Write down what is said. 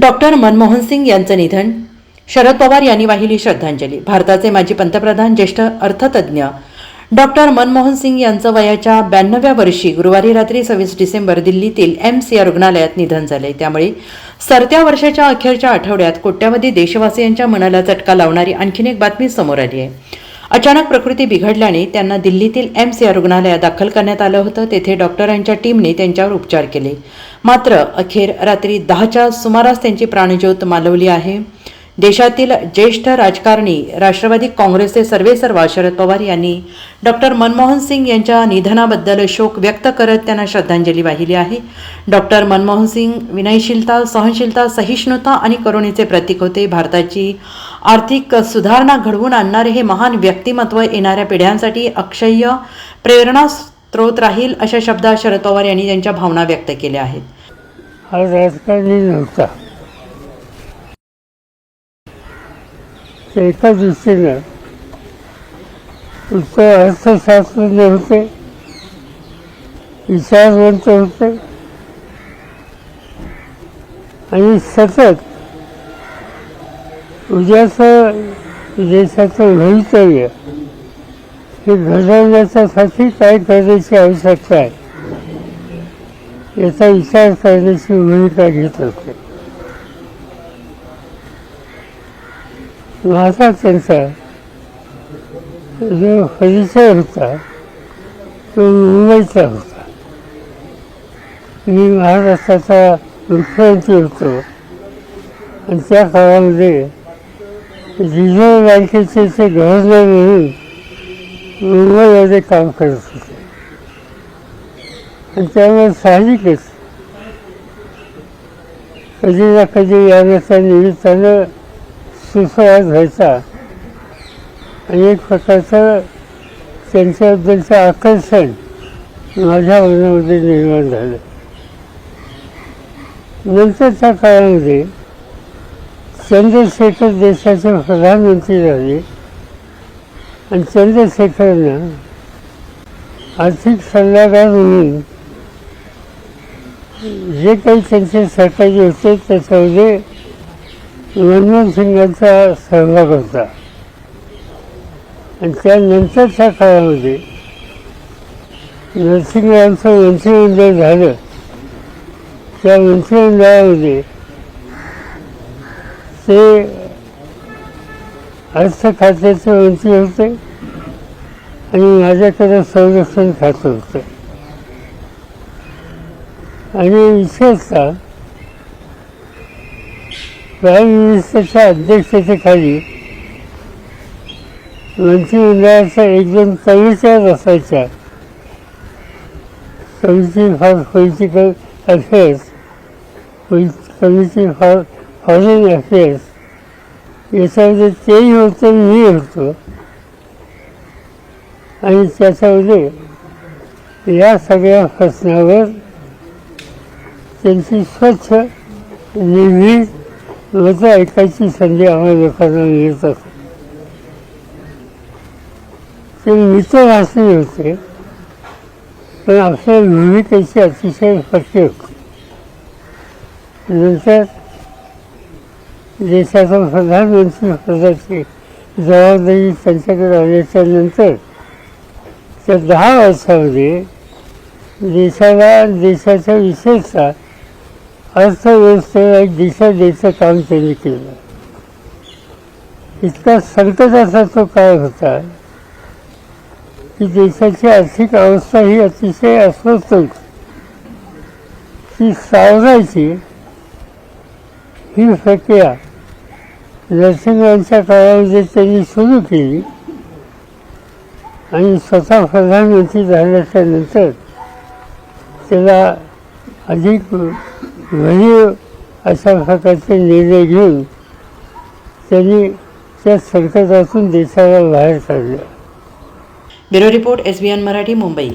Doctor Manmohan Singh यांचं निधन. शरद पवार यांनी वाहिली श्रद्धांजली. भारताचे माजी पंतप्रधान ज्येष्ठ अर्थतज्ञ डॉक्टर मनमोहन सिंग यांचं वयाच्या ब्याण्णव्या वर्षी गुरुवारी रात्री सव्वीस डिसेंबर दिल्लीतील एम्स या रुग्णालयात निधन झाले त्यामुळे सरत्या वर्षाच्या अखेरच्या आठवड्यात कोट्यावधी देशवासियांच्या मनाला चटका लावणारी आणखीन एक बातमी समोर आली आहे. अचानक प्रकृती बिघडल्याने त्यांना दिल्लीतील एम्स या रुग्णालयात दाखल करण्यात आलं होतं. तेथे डॉक्टरांच्या टीमने त्यांच्यावर उपचार केले. मात्र अखेर रात्री दहाच्या सुमारास त्यांची प्राणज्योत मालवली आहे. देशातील ज्येष्ठ राजकारणी राष्ट्रवादी काँग्रेसचे सर्वेसर्वा शरद पवार यांनी डॉक्टर मनमोहन सिंग यांच्या निधनाबद्दल शोक व्यक्त करत त्यांना श्रद्धांजली वाहिली आहे. डॉक्टर मनमोहन सिंग विनयशीलता सहनशीलता सहिष्णुता आणि करुणेचे प्रतीक होते. भारताची आर्थिक सुधारणा घडवून आणणारे हे महान व्यक्तिमत्व येणाऱ्या पिढ्यांसाठी अक्षय्य प्रेरणा स्रोत राहील अशा शब्दात शरद पवार यांनी त्यांच्या भावना व्यक्त केल्या आहेत. राजकारणी नव्हता. एका दृष्टीनं. उत्तर अर्थशास्त्रज्ञ होते विचारवंत होते आणि सतत उद्याचं देशाचं भवितव्य हे घडवण्याच्यासाठी काय करण्याची आवश्यकता आहे. याचा विचार करण्याची भूमिका घेत असते. माझा त्यांचा जो परिचय होता तो मुंबईचा होता. मी महाराष्ट्राचा मुख्यमंत्री होतो. आणि त्या काळामध्ये रिझर्व्ह बँकेचे ते गव्हर्नर म्हणून मुंबईमध्ये काम करत होते. आणि त्यामुळे साहजिकच कधी ना कधी या निमित्तानं सुसंवाद व्हायचा. आणि एक प्रकारचं त्यांच्याबद्दलचं आकर्षण माझ्या मनामध्ये निर्माण झालं. नंतरच्या काळामध्ये चंद्रशेखर देशाचे प्रधानमंत्री झाले. आणि चंद्रशेखरनं आर्थिक सल्लागार म्हणून जे काही त्यांचे सहकारी होते त्याच्यामध्ये मनमोहन सिंगांचा सहभाग होता. आणि त्यानंतरच्या काळामध्ये नरसिंगांचं मंत्रिमंडळ झालं. त्या मंत्रिमंडळामध्ये ते अर्थ खात्याचे मंत्री होते आणि माझ्याकडे संरक्षण खातं होतं. आणि विशेषतः प्राईम मिनिस्टरच्या अध्यक्षतेखाली मंत्रिमंडळाच्या एक दोन कविता बसायच्या. Committee for political affairs committee for foreign affairs याच्यामध्ये तेही होतं मी होतो. आणि त्याच्यामध्ये या सगळ्या प्रश्नावर त्यांची स्वच्छ निर्भीड मतं ऐकायची संधी आम्हाला लोकांना मिळत असते ते मित्रभाषी होते. पण आपल्या भूमिकेची अतिशय स्पष्ट होती. नंतर देशाचा प्रधानमंत्री पदाची जबाबदारी त्यांच्याकडे आल्याच्यानंतर त्या दहा वर्षामध्ये देशाला देशाच्या विशेषतः अर्थव्यवस्थेला एक दिशा द्यायचं काम त्यांनी केलं. इतका संकटाचा तो काळ होता की देशाची आर्थिक अवस्था ही अतिशय अस्वस्थ होती. ती सावरायची ही प्रक्रिया नरसिंहांच्या काळामध्ये त्यांनी सुरू केली आणि स्वतः प्रधानमंत्री झाल्याच्यानंतर त्याला अधिक म्हणजे अशा प्रकारचे निर्णय घेऊन त्यांनी त्या संकटातून देशाला बाहेर काढलं. Bureau report S B N Marathi Mumbai.